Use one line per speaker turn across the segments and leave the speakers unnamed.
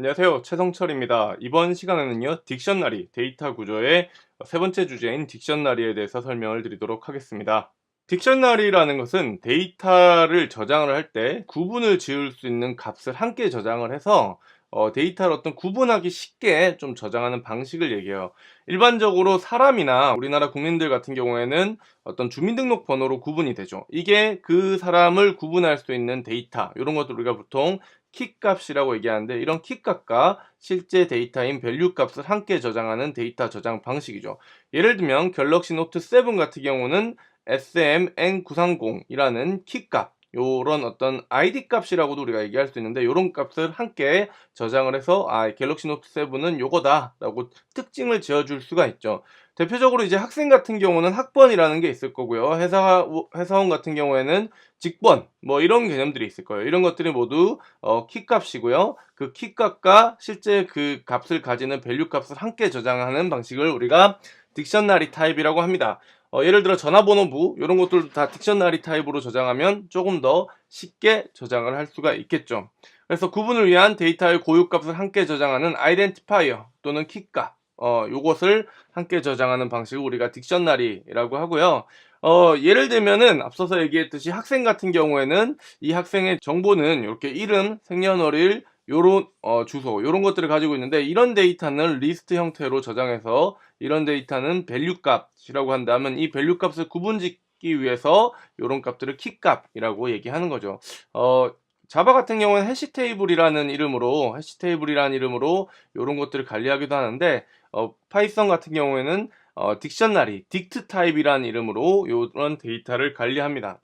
안녕하세요. 최성철입니다. 이번 시간에는요, 딕셔너리, 데이터 구조의 세 번째 주제인 딕셔너리에 대해서 설명을 드리도록 하겠습니다. 딕셔너리라는 것은 데이터를 저장을 할 때 구분을 지을 수 있는 값을 함께 저장을 해서 어, 데이터를 어떤 구분하기 쉽게 좀 저장하는 방식을 얘기해요. 일반적으로 사람이나 우리나라 국민들 같은 경우에는 어떤 주민등록 번호로 구분이 되죠. 이게 그 사람을 구분할 수 있는 데이터, 이런 것들 우리가 보통 키 값이라고 얘기하는데 이런 키 값과 실제 데이터인 밸류 값을 함께 저장하는 데이터 저장 방식이죠. 예를 들면 갤럭시 노트 7 같은 경우는 SMN930이라는 키 값, 요런 어떤 ID 값이라고도 우리가 얘기할 수 있는데 요런 값을 함께 저장을 해서 아 갤럭시 노트 7은 요거다 라고 특징을 지어줄 수가 있죠 대표적으로 이제 학생 같은 경우는 학번이라는 게 있을 거고요 회사 회사원 같은 경우에는 직번 뭐 이런 개념들이 있을 거예요 이런 것들이 모두 어, 키 값이고요 그 키 값과 실제 그 값을 가지는 밸류 값을 함께 저장하는 방식을 우리가 딕셔너리 타입이라고 합니다 어, 예를 들어 전화번호부 이런 것들도 다 딕셔너리 타입으로 저장하면 조금 더 쉽게 저장을 할 수가 있겠죠. 그래서 구분을 위한 데이터의 고유값을 함께 저장하는 아이덴티파이어 또는 키값 어, 요것을 함께 저장하는 방식을 우리가 딕셔너리라고 하고요. 어, 예를 들면은 앞서서 얘기했듯이 학생 같은 경우에는 이 학생의 정보는 이렇게 이름, 생년월일, 요런 어, 주소 요런 것들을 가지고 있는데 이런 데이터는 리스트 형태로 저장해서 이런 데이터는 밸류 값이라고 한다면 이 밸류 값을 구분짓기 위해서 요런 값들을 키 값이라고 얘기하는 거죠. 어, 자바 같은 경우는 해시 테이블이라는 이름으로 해시 테이블이라는 이름으로 요런 것들을 관리하기도 하는데 어, 파이썬 같은 경우에는 어, 딕셔너리, 딕트 타입이라는 이름으로 요런 데이터를 관리합니다.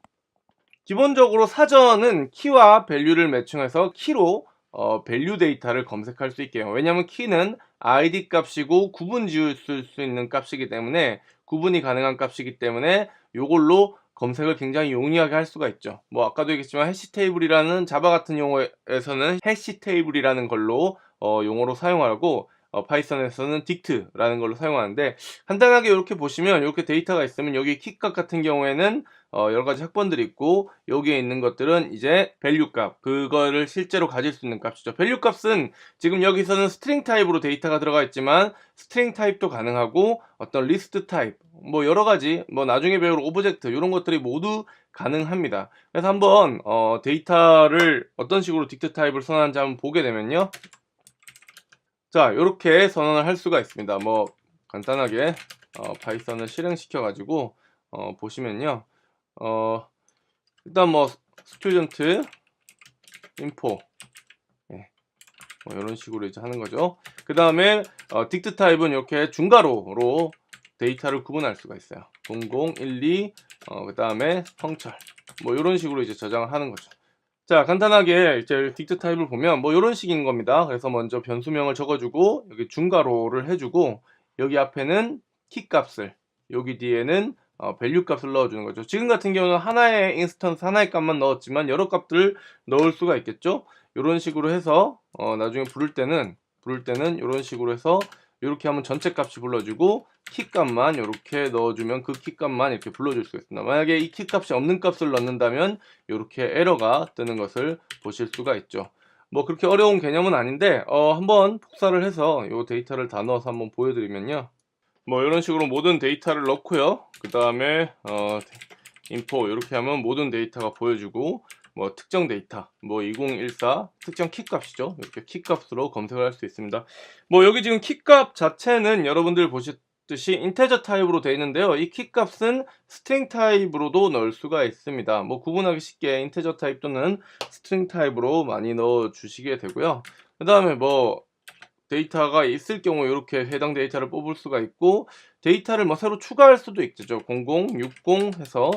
기본적으로 사전은 키와 밸류를 매칭해서 키로 어, 밸류 데이터를 검색할 수 있게 해요. 왜냐하면 키는 id 값이고 구분 지을 수 있는 값이기 때문에 구분이 가능한 값이기 때문에 이걸로 검색을 굉장히 용이하게 할 수가 있죠. 뭐 아까도 얘기했지만 해시 테이블이라는 자바 같은 용어에서는 해시 테이블이라는 걸로 어, 용어로 사용하고 어, 파이썬에서는 딕트라는 걸로 사용하는데 간단하게 이렇게 보시면 이렇게 데이터가 있으면 여기 키값 같은 경우에는 어, 여러 가지 학번들이 있고 여기에 있는 것들은 이제 밸류 값 그거를 실제로 가질 수 있는 값이죠. 밸류 값은 지금 여기서는 스트링 타입으로 데이터가 들어가 있지만 스트링 타입도 가능하고 어떤 리스트 타입 뭐 여러 가지 뭐 나중에 배울 오브젝트 이런 것들이 모두 가능합니다. 그래서 한번 어, 데이터를 어떤 식으로 딕트 타입을 선언하는지 한번 보게 되면요 자 이렇게 선언을 할 수가 있습니다. 뭐 간단하게 어, 파이썬을 실행시켜 가지고 어, 보시면요. 어, 일단 뭐 스튜던트 인포 예, 뭐 이런 식으로 이제 하는 거죠. 그 다음에 어, 딕트 타입은 이렇게 중괄호로 데이터를 구분할 수가 있어요. 0012 어, 그 다음에 성철 뭐 이런 식으로 이제 저장을 하는 거죠 자 간단하게 이제 딕트 타입을 보면 뭐 이런 식인 겁니다. 그래서 먼저 변수명을 적어주고 여기 중괄호를 해주고 여기 앞에는 키 값을 여기 뒤에는 어, 밸류 값을 넣어주는 거죠. 지금 같은 경우는 하나의 인스턴스 하나의 값만 넣었지만 여러 값들을 넣을 수가 있겠죠? 이런 식으로 해서 어, 나중에 부를 때는 부를 때는 이런 식으로 해서 이렇게 하면 전체 값이 불러주고 키 값만 이렇게 넣어주면 그 키 값만 이렇게 불러줄 수가 있습니다. 만약에 이 키 값이 없는 값을 넣는다면 이렇게 에러가 뜨는 것을 보실 수가 있죠. 뭐 그렇게 어려운 개념은 아닌데 어, 한번 복사를 해서 이 데이터를 다 넣어서 한번 보여드리면요. 뭐 이런 식으로 모든 데이터를 넣고요. 그 다음에 어, 인포 이렇게 하면 모든 데이터가 보여주고 뭐 특정 데이터 뭐 2014 특정 키 값이죠. 이렇게 키 값으로 검색을 할 수 있습니다. 뭐 여기 지금 키 값 자체는 여러분들 보셨듯이 인테저 타입으로 되어 있는데요. 이 키 값은 스트링 타입으로도 넣을 수가 있습니다. 뭐 구분하기 쉽게 인테저 타입 또는 스트링 타입으로 많이 넣어 주시게 되고요. 그 다음에 뭐 데이터가 있을 경우 이렇게 해당 데이터를 뽑을 수가 있고 데이터를 뭐 새로 추가할 수도 있죠. 00, 60 해서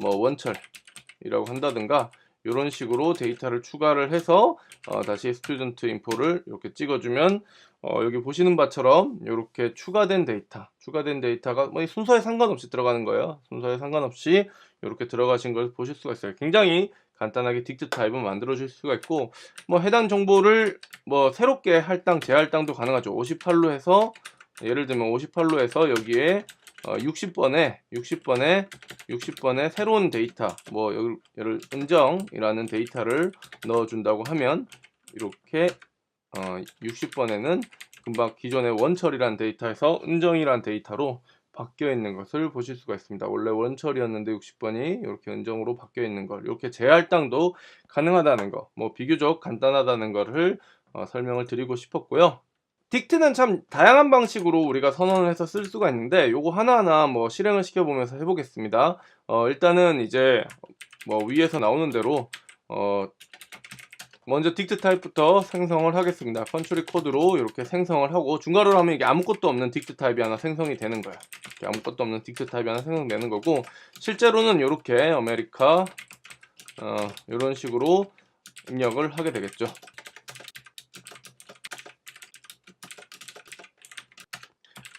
뭐 원철이라고 한다든가 이런 식으로 데이터를 추가를 해서 어, 다시 스튜던트 인포를 이렇게 찍어주면 어, 여기 보시는 바처럼 이렇게 추가된 데이터 추가된 데이터가 뭐 순서에 상관없이 들어가는 거예요. 순서에 상관없이 이렇게 들어가신 걸 보실 수가 있어요. 굉장히 간단하게 딕트 타입은 만들어 줄 수가 있고 뭐 해당 정보를 뭐 새롭게 할당 재할당도 가능하죠. 58로 해서 예를 들면 58로 해서 여기에 어, 60번에 60번에 60번에 새로운 데이터 뭐 예를 은정이라는 데이터를 넣어준다고 하면 이렇게 어, 60번에는 금방 기존의 원철이란 데이터에서 은정이란 데이터로 바뀌어 있는 것을 보실 수가 있습니다. 원래 원철이었는데 60번이 이렇게 은정으로 바뀌어 있는 걸 이렇게 재할당도 가능하다는 거, 뭐 비교적 간단하다는 것을 어, 설명을 드리고 싶었고요. 딕트는 참 다양한 방식으로 우리가 선언을 해서 쓸 수가 있는데 요거 하나하나 뭐 실행을 시켜보면서 해보겠습니다. 어, 일단은 이제 뭐 위에서 나오는 대로 어, 먼저 딕트 타입부터 생성을 하겠습니다. 컨트리 코드로 이렇게 생성을 하고 중괄호로 하면 이게 아무것도 없는 딕트 타입이 하나 생성이 되는. 이렇게 아무것도 없는 딕트 타입이 하나 생성되는 거고 실제로는 이렇게 아메리카 어, 이런 식으로 입력을 하게 되겠죠.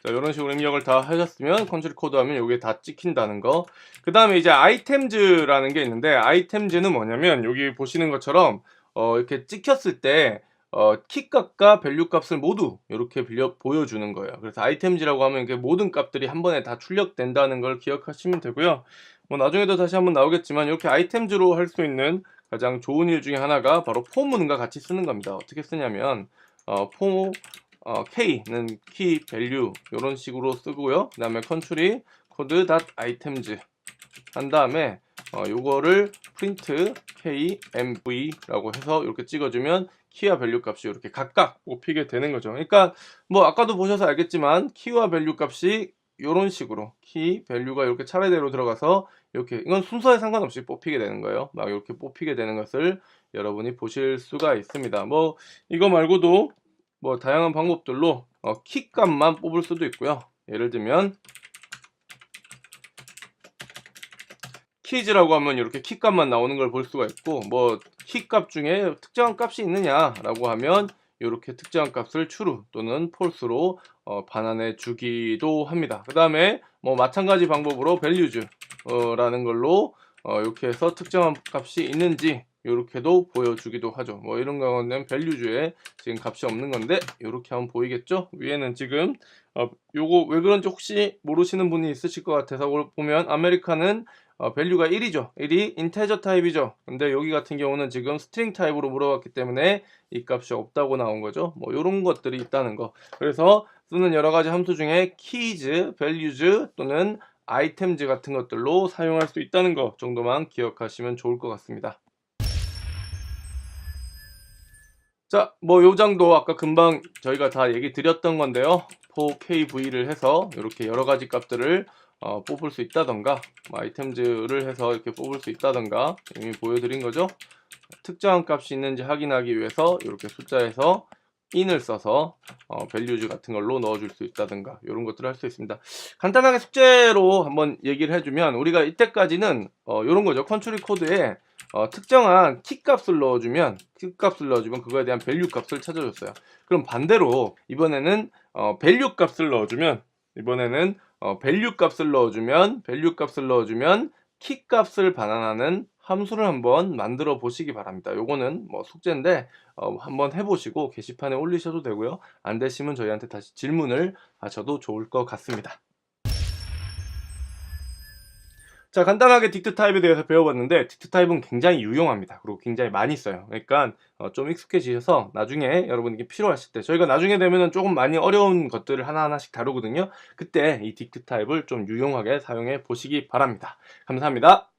자, 이런 식으로 입력을 다 하셨으면 컨트리 코드 하면 여기에 다 찍힌다는 거. 그 다음에 이제 아이템즈라는 게 있는데 아이템즈는 뭐냐면 여기 보시는 것처럼 어, 이렇게 찍혔을 때 어, 키 값과 밸류 값을 모두 이렇게 빌려 보여주는 거예요. 그래서 아이템즈라고 하면 이게 모든 값들이 한 번에 다 출력된다는 걸 기억하시면 되고요. 뭐 나중에도 다시 한번 나오겠지만 이렇게 아이템즈로 할 수 있는 가장 좋은 일 중에 하나가 바로 포문과 같이 쓰는 겁니다. 어떻게 쓰냐면 어, 포 어, k는 키 밸류 이런 식으로 쓰고요. 그 다음에 컨트리 코드 닷 아이템즈 한 다음에 어, 요거를 print k mv라고 해서 이렇게 찍어주면 키와 밸류 값이 이렇게 각각 뽑히게 되는 거죠. 그러니까 뭐 아까도 보셔서 알겠지만 키와 밸류 값이 이런 식으로 키 밸류가 이렇게 차례대로 들어가서 이렇게 이건 순서에 상관없이 뽑히게 되는 거예요. 막 이렇게 뽑히게 되는 것을 여러분이 보실 수가 있습니다. 뭐 이거 말고도 뭐 다양한 방법들로 어, 키 값만 뽑을 수도 있고요. 예를 들면 키즈라고 하면 이렇게 키 값만 나오는 걸 볼 수가 있고 뭐 키값 중에 특정한 값이 있느냐 라고 하면 이렇게 특정한 값을 true 또는 false로 어, 반환해 주기도 합니다. 그 다음에 뭐 마찬가지 방법으로 values라는 걸로 어, 이렇게 해서 특정한 값이 있는지 이렇게도 보여주기도 하죠. 뭐 이런 경우는 values에 지금 값이 없는 건데 이렇게 하면 보이겠죠? 위에는 지금 어, 요거 왜 그런지 혹시 모르시는 분이 있으실 것 같아서 보면 아메리카는 어, 밸류가 1이죠. 1이 인테저 타입이죠. 근데 여기 같은 경우는 지금 스트링 타입으로 물어봤기 때문에 이 값이 없다고 나온 거죠. 뭐 이런 것들이 있다는 거. 그래서 쓰는 여러 가지 함수 중에 keys, values 또는 items 같은 것들로 사용할 수 있다는 거 정도만 기억하시면 좋을 것 같습니다. 자, 뭐 요정도 아까 금방 저희가 다 얘기 드렸던 건데요. 4KV를 해서 이렇게 여러 가지 값들을 어, 뽑을 수 있다던가 뭐 아이템즈를 해서 이렇게 뽑을 수 있다던가 이미 보여드린 거죠. 특정한 값이 있는지 확인하기 위해서 이렇게 숫자에서 in을 써서 어, values 같은 걸로 넣어줄 수 있다든가 이런 것들을 할 수 있습니다. 간단하게 숙제로 한번 얘기를 해주면 우리가 이때까지는 어, 이런 거죠. 컨트리 코드에 어, 특정한 키 값을 넣어주면 키 값을 넣어주면 그거에 대한 밸류 값을 찾아줬어요. 그럼 반대로 이번에는 어, 밸류 값을 넣어주면 이번에는 어, 밸류 값을 넣어주면 밸류 값을 넣어주면 키 값을 반환하는 함수를 한번 만들어 보시기 바랍니다. 요거는 뭐 숙제인데 어, 한번 해보시고 게시판에 올리셔도 되고요. 안 되시면 저희한테 다시 질문을 하셔도 좋을 것 같습니다. 자, 간단하게 딕트 타입에 대해서 배워봤는데 딕트 타입은 굉장히 유용합니다. 그리고 굉장히 많이 써요. 그러니까 어, 좀 익숙해지셔서 나중에 여러분에게 필요하실 때 저희가 나중에 되면은 조금 많이 어려운 것들을 하나하나씩 다루거든요. 그때 이 딕트 타입을 좀 유용하게 사용해 보시기 바랍니다. 감사합니다.